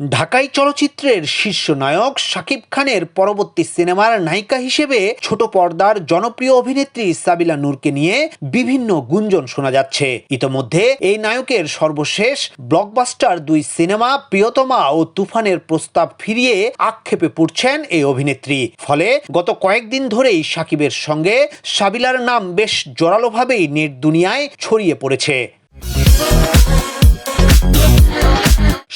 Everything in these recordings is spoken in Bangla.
ঢাকাই চলচ্চিত্রের শীর্ষ নায়ক শাকিব খানের পরবর্তী সিনেমার নায়িকা হিসেবে ছোট পর্দার জনপ্রিয় অভিনেত্রী সাবিলা নূরকে নিয়ে বিভিন্ন গুঞ্জন শোনা যাচ্ছে। ইতোমধ্যে এই নায়কের সর্বশেষ ব্লকবাস্টার দুই সিনেমা প্রিয়তমা ও তুফানের প্রস্তাব ফিরিয়ে আক্ষেপে পড়ছেন এই অভিনেত্রী। ফলে গত কয়েকদিন ধরেই সাকিবের সঙ্গে সাবিলার নাম বেশ জোরালোভাবেই নেট দুনিয়ায় ছড়িয়ে পড়েছে।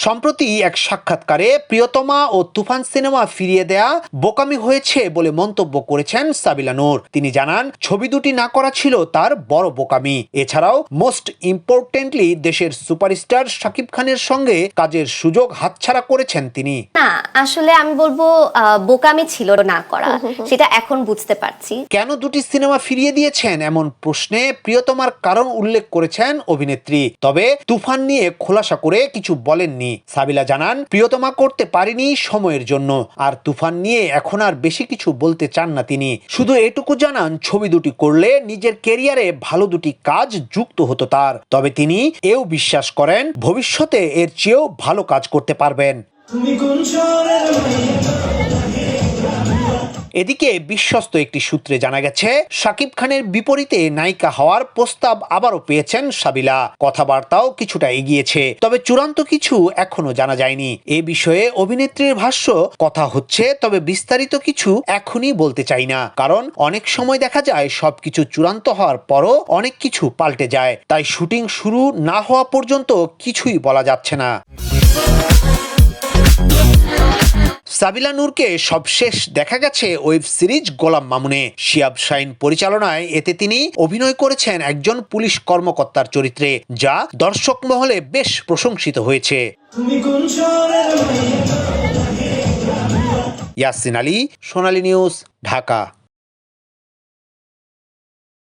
সম্প্রতি এক সাক্ষাৎকারে প্রিয়তমা ও তুফান সিনেমা ফিরিয়ে দেয়া বোকামি হয়েছে বলে মন্তব্য করেছেন সাবিলা নূর। তিনি জানান ছবি দুটি না করা ছিল তার বড় বোকামি। এছাড়াও মোস্ট ইম্পর্টেন্টলি দেশের সুপারস্টার শাকিব খানের সঙ্গে কাজের সুযোগ হাতছাড়া করেছেন তিনি। না আসলে আমি বলব আহ, বোকামি ছিল না করা। সেটা এখন বুঝতে পারছি। কেন দুটি সিনেমা ফিরিয়ে দিয়েছেন এমন প্রশ্নে প্রিয়তমার কারণ উল্লেখ করেছেন অভিনেত্রী। তবে তুফান নিয়ে খোলাসা করে কিছু বলেননি। সাবিলা জানান, প্রিয়তমা করতে পারেনি সময়ের জন্য। আর তুফান নিয়ে এখন আর বেশি কিছু বলতে চান না তিনি। শুধু এটুকু জানান, ছবি দুটি করলে নিজের কেরিয়ারে ভালো দুটি কাজ যুক্ত হতো তার। তবে তিনি এও বিশ্বাস করেন, ভবিষ্যতে এর চেয়েও ভালো কাজ করতে পারবেন। এদিকে বিশ্বস্ত একটি সূত্রে জানা গেছে, শাকিব খানের বিপরীতে নায়িকা হওয়ার প্রস্তাব আবারও পেয়েছেন সাবিলা। কথাবার্তাও কিছুটা এগিয়েছে, তবে চূড়ান্ত কিছু এখনও জানা যায়নি। এ বিষয়ে অভিনেত্রীর ভাষ্য, কথা হচ্ছে, তবে বিস্তারিত কিছু এখনই বলতে চাই না, কারণ অনেক সময় দেখা যায় সবকিছু চূড়ান্ত হওয়ার পরও অনেক কিছু পাল্টে যায়। তাই শুটিং শুরু না হওয়া পর্যন্ত কিছুই বলা যাচ্ছে না। সাবিলা নূরকে সবশেষ দেখা গেছে ওয়েব সিরিজ গোলাম মামুনে। শিয়াব শাইন পরিচালনায় এতে তিনি অভিনয় করেছেন একজন পুলিশ কর্মকর্তার চরিত্রে যা দর্শক মহলে বেশ প্রশংসিত হয়েছে। ইয়াসিন আলী সোনালী নিউজ ঢাকা।